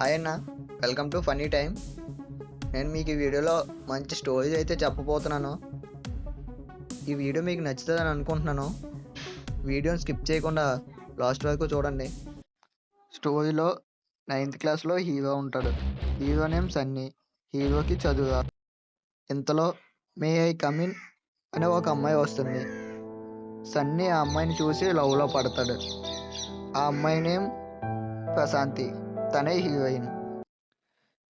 Hi అన్న. Welcome to funny time నేను మీకు ఈ వీడియోలో మంచి స్టోరీస్ అయితే చెప్పబోతున్నాను. ఈ వీడియో మీకు నచ్చుతుందని అనుకుంటున్నాను. వీడియోని స్కిప్ చేయకుండా లాస్ట్ వరకు చూడండి. స్టోరీలో నైన్త్ క్లాస్లో హీరో ఉంటాడు. హీరో నేమ్ సన్నీ హీరోకి చదువు ఇంతలో మే ఐ కమిన్ అనే ఒక అమ్మాయి వస్తుంది. సన్నీ ఆ అమ్మాయిని చూసి లవ్లో పడతాడు. ఆ అమ్మాయి నేమ్ ప్రశాంతి. తనే హీరోయిన్.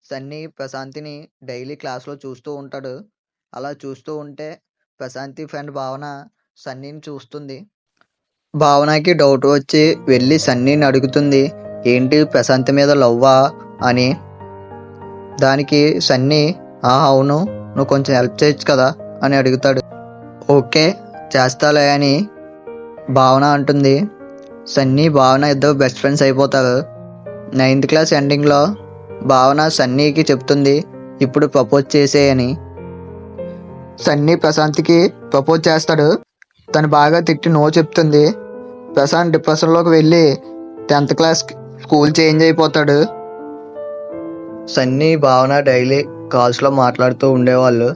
సన్నీ ప్రశాంతిని డైలీ క్లాస్లో చూస్తూ ఉంటాడు. అలా చూస్తూ ఉంటే ప్రశాంతి ఫ్రెండ్ భావన సన్నీని చూస్తుంది. భావనకి డౌట్ వచ్చి వెళ్ళి సన్నీని అడుగుతుంది. ఏంటి ప్రశాంతి మీద లవ్వా? అని. దానికి సన్నీ ఆ అవును. నువ్వు కొంచెం హెల్ప్ చేయొచ్చు కదా? అని అడుగుతాడు. ఓకే చేస్తాలే అని భావన అంటుంది. సన్నీ భావన ఇద్దరు బెస్ట్ ఫ్రెండ్స్ అయిపోతారు. నైన్త్ క్లాస్ ఎండింగ్లో భావన సన్నీకి చెప్తుంది ఇప్పుడు ప్రపోజ్ చేసేయని సన్నీ ప్రశాంత్కి ప్రపోజ్ చేస్తాడు. తను బాగా తిట్టి నో చెప్తుంది. ప్రశాంత్ డిప్రెషన్లోకి వెళ్ళి టెన్త్ క్లాస్ స్కూల్ చేంజ్ అయిపోతాడు. సన్నీ భావన డైలీ కాల్స్లో మాట్లాడుతూ ఉండేవాళ్ళు.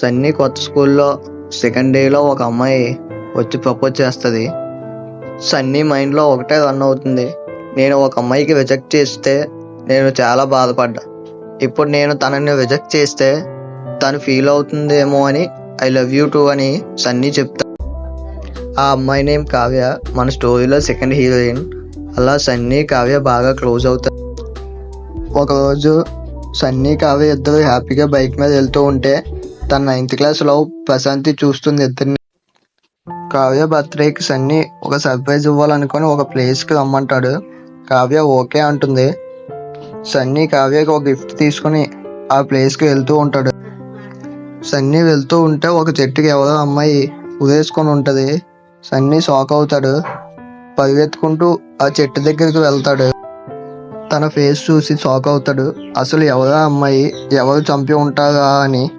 సన్నీ కొత్త స్కూల్లో సెకండ్ డేలో ఒక అమ్మాయి వచ్చి ప్రపోజ్ చేస్తుంది. సన్నీ మైండ్లో ఒకటే రన్ అవుతుంది. నేను ఒక అమ్మాయికి రిజెక్ట్ చేస్తే నేను చాలా బాధపడ్డా. ఇప్పుడు నేను తనని రిజెక్ట్ చేస్తే తను ఫీల్ అవుతుందేమో అని ఐ లవ్ యూ టూ అని సన్నీ చెప్తా. ఆ అమ్మాయి నేమ్ కావ్య. మన స్టోరీలో సెకండ్ హీరోయిన్ అలా సన్నీ కావ్య బాగా క్లోజ్ అవుతారు. ఒకరోజు సన్నీ కావ్య ఇద్దరు హ్యాపీగా బైక్ మీద వెళ్తూ ఉంటే తన నైన్త్ క్లాస్లో ప్రశాంతి చూస్తుంది ఇద్దరిని. కావ్య బర్త్డేకి సన్నీ ఒక సర్ప్రైజ్ ఇవ్వాలనుకొని ఒక ప్లేస్కి రమ్మంటాడు. కావ్య ఓకే అంటుంది. సన్నీ కావ్యకి ఒక గిఫ్ట్ తీసుకుని ఆ ప్లేస్కి వెళ్తూ ఉంటాడు. సన్నీ వెళ్తూ ఉంటే ఒక చెట్టుకి ఎవరో అమ్మాయి ఉరేసుకొని ఉంటుంది. సన్నీ షాక్ అవుతాడు. పరిగెత్తుకుంటూ ఆ చెట్టు దగ్గరికి వెళ్తాడు. తన ఫేస్ చూసి షాక్ అవుతాడు. అసలు ఎవరో అమ్మాయి? ఎవరు చంపి ఉంటారా అని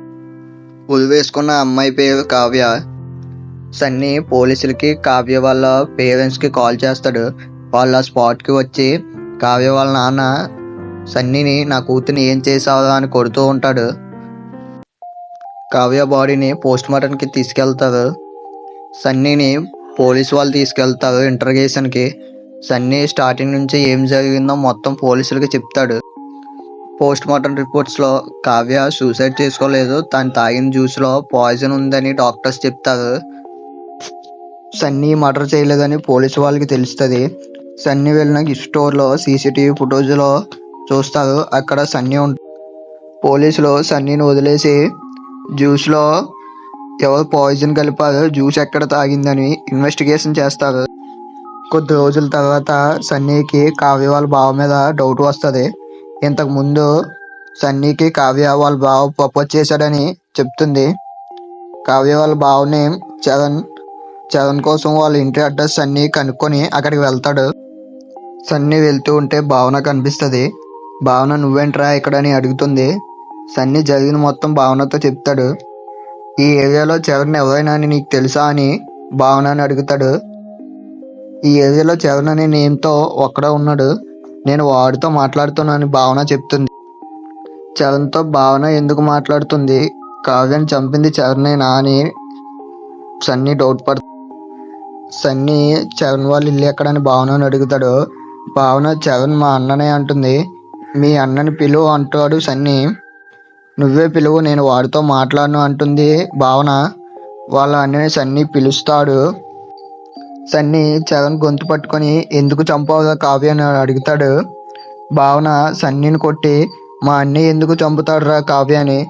ఉరివేసుకున్న అమ్మాయి పేరు కావ్య. సన్నీ పోలీసులకి కావ్య వాళ్ళ పేరెంట్స్కి కాల్ చేస్తాడు. వాళ్ళ స్పాట్కి వచ్చి కావ్య వాళ్ళ నాన్న సన్నీని నా కూతుర్ని ఏం చేసావా అని కొడుతూ ఉంటాడు. కావ్య బాడీని పోస్ట్ మార్టంకి తీసుకెళ్తారు సన్నీని పోలీస్ వాళ్ళు తీసుకెళ్తారు ఇంటర్గేషన్కి సన్నీ స్టార్టింగ్ నుంచి ఏం జరిగిందో మొత్తం పోలీసులకి చెప్తాడు. పోస్ట్ మార్టం రిపోర్ట్స్లో కావ్య సూసైడ్ చేసుకోలేదు తను తాగిన జ్యూస్లో పాయిజన్ ఉందని డాక్టర్స్ చెప్తారు. సన్నీ మర్డర్ చేయలేదని పోలీసు వాళ్ళకి తెలుస్తుంది. సన్నీ వెళ్ళిన గిఫ్ట్ స్టోర్లో సీసీటీవీ ఫుటేజ్లో చూస్తారు. అక్కడ సన్నీ ఉంటుంది పోలీసులు సన్నీని వదిలేసి జ్యూస్లో ఎవరు పాయిజన్ కలిపారు జ్యూస్ ఎక్కడ తాగిందని ఇన్వెస్టిగేషన్ చేస్తారు. కొద్ది రోజుల తర్వాత సన్నీకి కావ్య వాళ్ళ బావ మీద డౌట్ వస్తుంది. ఇంతకుముందు సన్నీకి కావ్య వాళ్ళ బావ ప్రపోజ్ చేశాడని చెప్తుంది. కావ్య వాళ్ళ బావ నేమ్ చరణ్ చరణ్ కోసం వాళ్ళ ఇంటి అడ్రస్ అన్నీ కనుక్కొని అక్కడికి వెళ్తాడు. సన్నీ వెళ్తూ ఉంటే భావన కనిపిస్తుంది. భావన నువ్వేంట్రా ఇక్కడ అని అడుగుతుంది. సన్నీ జరిగిన మొత్తం భావనతో చెప్తాడు. ఈ ఏరియాలో చరణ్ ఎవరైనా అని నీకు తెలుసా? అని భావనని అడుగుతాడు. ఈ ఏరియాలో చరణ్ అనే నేమ్తో ఒక్కడే ఉన్నాడు. నేను వాడితో మాట్లాడుతున్నానని భావన చెప్తుంది. చరణ్తో భావన ఎందుకు మాట్లాడుతుంది? కావ్యాన్ని చంపింది చరణేనా అని సన్నీ డౌట్ పడుతుంది. సన్నీ చరణ్ వాళ్ళు ఇల్లు ఎక్కడని భావనని అడుగుతాడు. భావన చవన్ మా అన్ననే అంటుంది. మీ అన్నని పిలువు అంటాడు సన్ని. నువ్వే పిలువు నేను వాడితో మాట్లాడను అంటుంది భావన. వాళ్ళ అన్నని సన్నీ పిలుస్తాడు. సన్నీ చవన్ గొంతు పట్టుకొని ఎందుకు చంపావుగా కావ్య అని అడుగుతాడు. భావన సన్నీని కొట్టి మా అన్నయ్య ఎందుకు చంపుతాడురా కావ్య అని.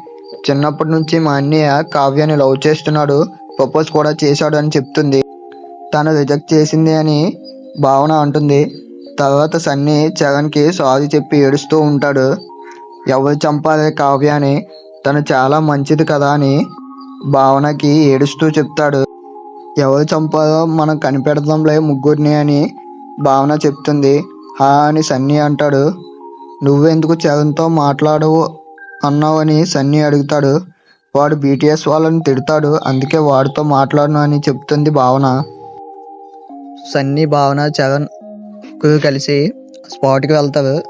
చిన్నప్పటి నుంచి మా అన్నయ్య కావ్యాన్ని లవ్ చేస్తున్నాడు ప్రపోజ్ కూడా చేశాడు అని చెప్తుంది. తను రిజెక్ట్ చేసింది అని భావన అంటుంది. తర్వాత సన్నీ చరణ్కి సారీ చెప్పి ఏడుస్తూ ఉంటాడు. ఎవరు చంపాలి కావ్య అని తను చాలా మంచిది కదా అని భావనకి ఏడుస్తూ చెప్తాడు. ఎవరు చంపాలో మనం కనిపెడదాంలే ముగ్గురిని అని భావన చెప్తుంది. హా అని సన్నీ అంటాడు. నువ్వెందుకు చరణ్తో మాట్లాడవు అన్నావని సన్నీ అడుగుతాడు. వాడు బీటీఎస్ వాళ్ళని తిడతాడు అందుకే వాడితో మాట్లాడను అని చెప్తుంది భావన. సన్నీ భావన చరణ్ కలిసి స్పాట్కి వెళ్తారు.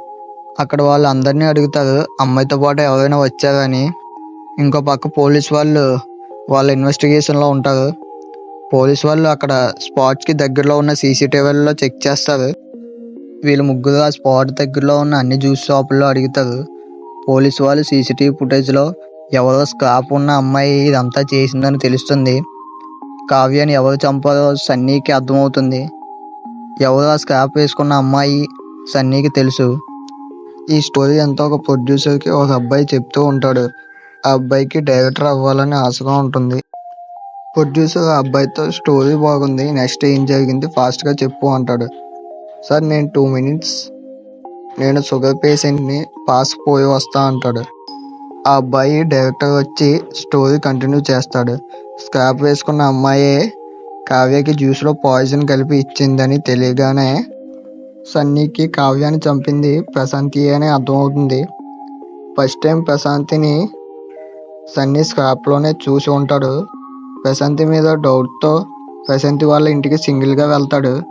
అక్కడ వాళ్ళు అందరినీ అడుగుతారు అమ్మాయితో పాటు ఎవరైనా వచ్చారని ఇంకో పక్క పోలీస్ వాళ్ళు వాళ్ళ ఇన్వెస్టిగేషన్లో ఉంటారు. పోలీస్ వాళ్ళు అక్కడ స్పాట్కి దగ్గరలో ఉన్న సీసీటీవీలలో చెక్ చేస్తారు. వీళ్ళు ముగ్గురు ఆ స్పాట్ దగ్గరలో ఉన్న అన్ని జ్యూస్ షాపుల్లో అడుగుతారు. పోలీస్ వాళ్ళు సీసీటీవీ ఫుటేజ్లో ఎవరో స్క్రాప్ ఉన్న అమ్మాయి ఇదంతా చేసిందని తెలుస్తుంది. కావ్యాన్ని ఎవరు చంపారో సన్నీకి అర్థమవుతుంది. ఎవరో ఆ స్క్రాప్ వేసుకున్న అమ్మాయి సన్నీకి తెలుసు. ఈ స్టోరీ అంతా ఒక ప్రొడ్యూసర్కి ఒక అబ్బాయి చెప్తూ ఉంటాడు. ఆ అబ్బాయికి డైరెక్టర్ అవ్వాలని ఆశగా ఉంటుంది. ప్రొడ్యూసర్ ఆ అబ్బాయితో స్టోరీ బాగుంది నెక్స్ట్ ఏం జరిగింది ఫాస్ట్గా చెప్పు అంటాడు. సార్ నేను టూ మినిట్స్ నేను షుగర్ పేషెంట్ని పాస్ పోయి వస్తా అంటాడు. ఆ అబ్బాయి డైరెక్టర్ వచ్చి స్టోరీ కంటిన్యూ చేస్తాడు. స్క్రాప్ వేసుకున్న అమ్మాయే కావ్యకి జ్యూస్లో పాయిజన్ కలిపి ఇచ్చిందని తెలియగానే సన్నీకి కావ్యాన్ని చంపింది ప్రశాంతి అని అర్థమవుతుంది. ఫస్ట్ టైం ప్రశాంతిని సన్నీ స్క్రాప్లోనే చూసి ఉంటాడు. ప్రశాంతి మీద డౌట్తో ప్రశాంతి వాళ్ళ ఇంటికి సింగిల్గా వెళ్తాడు.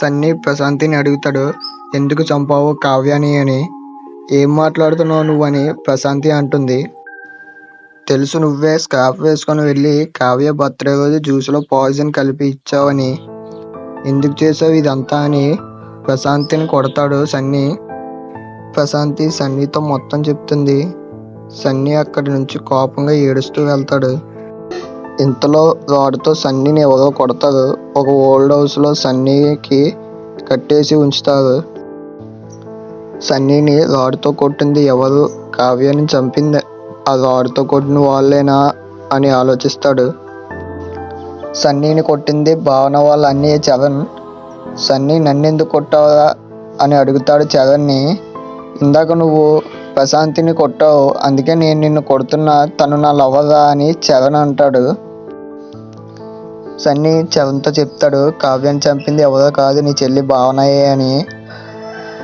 సన్నీ ప్రశాంతిని అడుగుతాడు ఎందుకు చంపావు కావ్యాని అని. ఏం మాట్లాడుతున్నావు నువ్వని? ప్రశాంతి అంటుంది. తెలుసు నువ్వే స్కార్ఫ్ వేసుకొని వెళ్ళి కావ్య బర్త్డే రోజు జ్యూస్లో పాయిజన్ కలిపి ఇచ్చావని ఎందుకు చేసావు ఇదంతా అని ప్రశాంతిని కొడతాడు సన్నీ. ప్రశాంతి సన్నీతో మొత్తం చెప్తుంది. సన్నీ అక్కడి నుంచి కోపంగా ఏడుస్తూ వెళ్తాడు. ఇంతలో రాడ్తో సన్నీని ఎవరో కొడతారు. ఒక ఓల్డ్ హౌస్లో సన్నీకి కట్టేసి ఉంచుతారు. సన్నీని రాడ్తో కొట్టింది ఎవరు? కావ్యాన్ని చంపింది ఆ రాడ్తో కొట్టిన వాళ్ళేనా అని ఆలోచిస్తాడు. సన్నీని కొట్టింది భావన వాళ్ళ అన్నయ్య చవన్ సన్నీ నన్నెందుకు కొట్టావా అని అడుగుతాడు చవన్ని ఇందాక నువ్వు ప్రశాంతిని కొట్టావు అందుకే నేను నిన్ను కొడుతున్నా తను నా లవ్వదా అని చవన్ అంటాడు. సన్నీ చవన్తో చెప్తాడు కావ్యాన్ని చంపింది ఎవరో కాదు నీ చెల్లి భావనయే అని.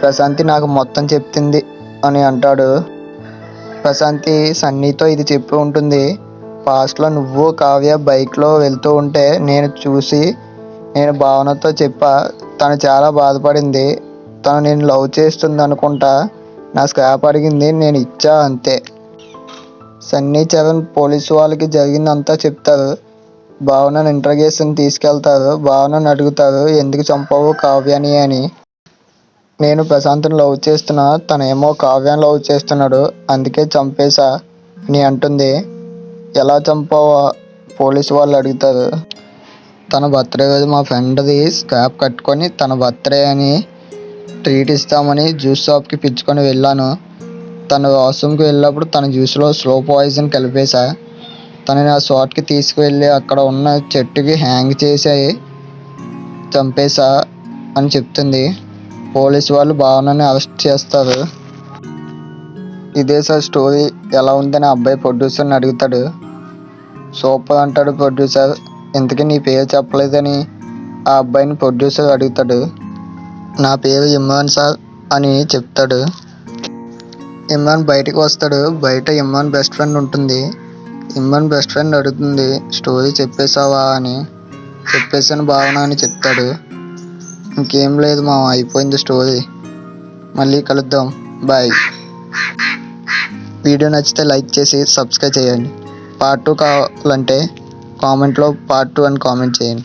ప్రశాంతి నాకు మొత్తం చెప్తుంది అని అంటాడు. ప్రశాంతి సన్నీతో ఇది చెప్పి ఉంటుంది. పాస్ట్లో నువ్వు కావ్య బైక్లో వెళ్తూ ఉంటే నేను చూసి నేను భావనతో చెప్పా తను చాలా బాధపడింది. తను నేను లవ్ చేస్తుంది అనుకుంటా నా స్క్రాప్ అడిగింది నేను ఇచ్చా అంతే. సన్నీ చరణ్ పోలీసు వాళ్ళకి జరిగిందంతా చెప్తారు. భావనను ఇంటర్గేషన్ తీసుకెళ్తారు భావనను అడుగుతారు ఎందుకు చంపవు కావ్యాని అని. నేను ప్రశాంత్ని లవ్ చేస్తున్నా తనేమో కావ్యాన్ని లవ్ చేస్తున్నాడు అందుకే చంపేశా అని అంటుంది. ఎలా చంపావా పోలీసు వాళ్ళు అడుగుతారు. తన బర్త్డే రోజు మా ఫ్రెండ్ది స్కాప్ కట్టుకొని తన బర్త్డే అని ట్రీట్ ఇస్తామని జ్యూస్ షాప్కి పిచ్చుకొని వెళ్ళాను. తను వాష్రూమ్కి వెళ్ళినప్పుడు తన జ్యూస్లో స్లో పాయిజన్ కలిపేశా. తనని ఆ షాట్కి తీసుకువెళ్ళి అక్కడ ఉన్న చెట్టుకి హ్యాంగ్ చేసి చంపేశా అని చెప్తుంది. పోలీస్ వాళ్ళు భావనని అరెస్ట్ చేస్తారు. ఇదే సార్ స్టోరీ. ఎలా ఉందని ఆ అబ్బాయి ప్రొడ్యూసర్ని అడుగుతాడు. సూపర్ అంటాడు ప్రొడ్యూసర్. ఇంతకీ నీ పేరు చెప్పలేదని ఆ అబ్బాయిని ప్రొడ్యూసర్ అడుగుతాడు. నా పేరు ఇమ్రాన్ సార్ అని చెప్తాడు. ఇమ్రాన్ బయటికి వస్తాడు. బయట ఇమ్రాన్ బెస్ట్ ఫ్రెండ్ ఉంటుంది. ఇమ్రాన్ బెస్ట్ ఫ్రెండ్ అడుగుతుంది స్టోరీ చెప్పేసావా అని. చెప్పేసాను భావన అని చెప్తాడు. ఇంకేం లేదు మా అయిపోయింది స్టోరీ మళ్ళీ కలుద్దాం. బాయ్ వీడియో నచ్చితే లైక్ చేసి సబ్స్క్రైబ్ చేయండి. పార్ట్ టూ కావాలంటే కామెంట్లో పార్ట్ టూ అని కామెంట్ చేయండి.